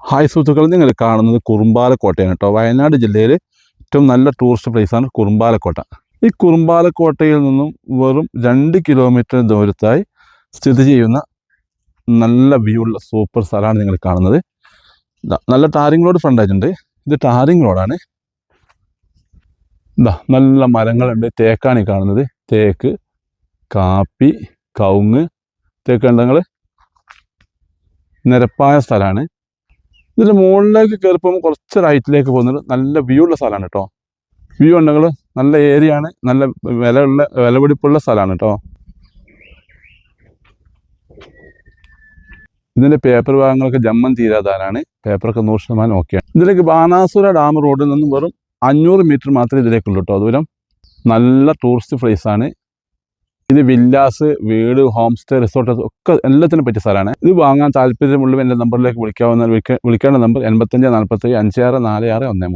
Hi സുഹൃത്തുക്കൾ നിങ്ങൾ കാണുന്നത് കുറുമ്പാലക്കോട്ടയാണ് കേട്ടോ. വയനാട് ജില്ലയിൽ ഏറ്റവും നല്ല ടൂറിസ്റ്റ് പ്ലേസാണ് കുറുമ്പാലക്കോട്ട. ഈ കുറുമ്പാലക്കോട്ടയിൽ നിന്നും വെറും രണ്ട് കിലോമീറ്റർ ദൂരത്തായി സ്ഥിതി ചെയ്യുന്ന നല്ല വ്യൂ ഉള്ള സൂപ്പർ സ്ഥലമാണ് നിങ്ങൾ കാണുന്നത്. നല്ല ടാറിംഗ് റോഡ് ഫ്രണ്ടായിട്ടുണ്ട് ഇത് ടാറിംഗ് റോഡാണ്. ഇതാ നല്ല മരങ്ങളുണ്ട്. തേക്കാണ് ഈ കാണുന്നത്. തേക്ക് കാപ്പി കവുങ്ങ്. തേക്ക് നിരപ്പായ സ്ഥലമാണ്. ഇതിന്റെ മുകളിലേക്ക് കയറിപ്പം കുറച്ച് റൈറ്റിലേക്ക് പോകുന്നത് നല്ല വ്യൂ ഉള്ള സ്ഥലമാണ് കേട്ടോ വ്യൂ ഉണ്ടെങ്കിൽ നല്ല ഏരിയ ആണ് നല്ല വിലയുള്ള വിലപിടിപ്പുള്ള സ്ഥലമാണ് കേട്ടോ ഇതിന്റെ പേപ്പർ ഭാഗങ്ങളൊക്കെ ജമ്മം തീരാതാനാണ് പേപ്പറൊക്കെ നൂറ് ശതമാനം ഓക്കെയാണ് ഇതിലേക്ക് ബാണാസുര ഡാം റോഡിൽ നിന്നും വെറും അഞ്ഞൂറ് മീറ്റർ മാത്രമേ ഇതിലേക്കുള്ളൂ കേട്ടോ ദൂരം നല്ല ടൂറിസ്റ്റ് പ്ലേസ് ആണ്. ഇത് വില്ലാസ് വീട് ഹോം സ്റ്റേ റിസോർട്ട് ഒക്കെ എല്ലാത്തിനും പറ്റിയ സ്ഥലമാണ്. ഇത് വാങ്ങാൻ താല്പര്യമുള്ള എന്റെ നമ്പറിലേക്ക് വിളിക്കാവുന്ന വിളിക്ക- വിളിക്കേണ്ട നമ്പർ എൺപത്തഞ്ച് നാൽപ്പത്തി അഞ്ച് ആറ് നാല് ആറ് ഒന്ന്